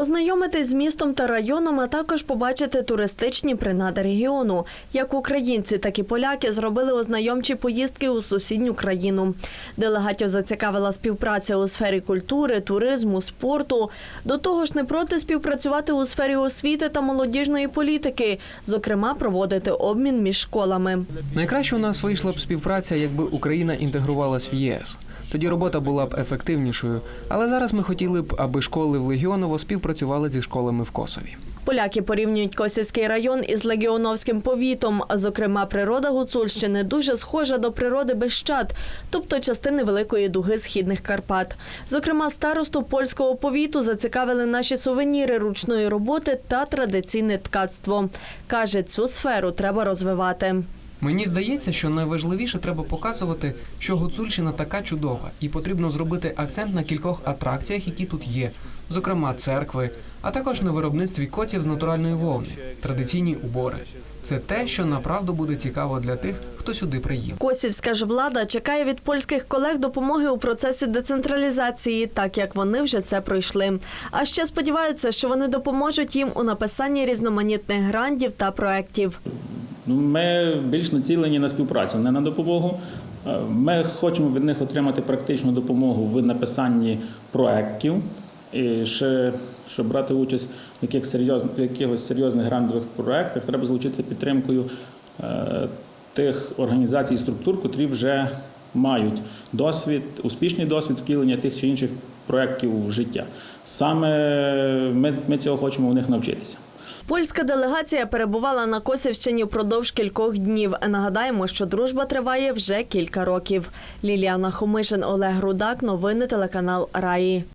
Ознайомитись з містом та районом, а також побачити туристичні принади регіону. Як українці, так і поляки зробили ознайомчі поїздки у сусідню країну. Делегатів зацікавила співпраця у сфері культури, туризму, спорту. До того ж, не проти співпрацювати у сфері освіти та молодіжної політики, зокрема, проводити обмін між школами. Найкраще у нас вийшла б співпраця, якби Україна інтегрувалась в ЄС. Тоді робота була б ефективнішою. Але зараз ми хотіли б, аби школи в Легіоново співпрацювали зі школами в Косові. Поляки порівнюють Косівський район із Легіоновським повітом. Зокрема, природа Гуцульщини дуже схожа до природи Бещад, тобто частини великої дуги східних Карпат. Зокрема, старосту польського повіту зацікавили наші сувеніри ручної роботи та традиційне ткацтво. Каже, цю сферу треба розвивати. Мені здається, що найважливіше треба показувати, що Гуцульщина така чудова, і потрібно зробити акцент на кількох атракціях, які тут є, зокрема церкви, а також на виробництві котів з натуральної вовни, традиційні убори. Це те, що направду буде цікаво для тих, хто сюди приїде. Косівська ж влада чекає від польських колег допомоги у процесі децентралізації, так як вони вже це пройшли. А ще сподіваються, що вони допоможуть їм у написанні різноманітних грантів та проєктів. Ну, Ми більш націлені на співпрацю, не на допомогу. Е, Ми хочемо від них отримати практичну допомогу в написанні проєктів. І ще, щоб брати участь в яких серйоз, в якихось серйозних грантових проєктах, треба залучитися підтримкою е, тих організацій і структур, котрі вже мають досвід, успішний досвід втілення тих чи інших проєктів в життя. Саме ми, ми цього хочемо у них навчитися. Польська делегація перебувала на Косівщині впродовж кількох днів. Нагадаємо, що дружба триває вже кілька років. Ліліана Хомишин, Олег Рудак. Новини телеканал Раї.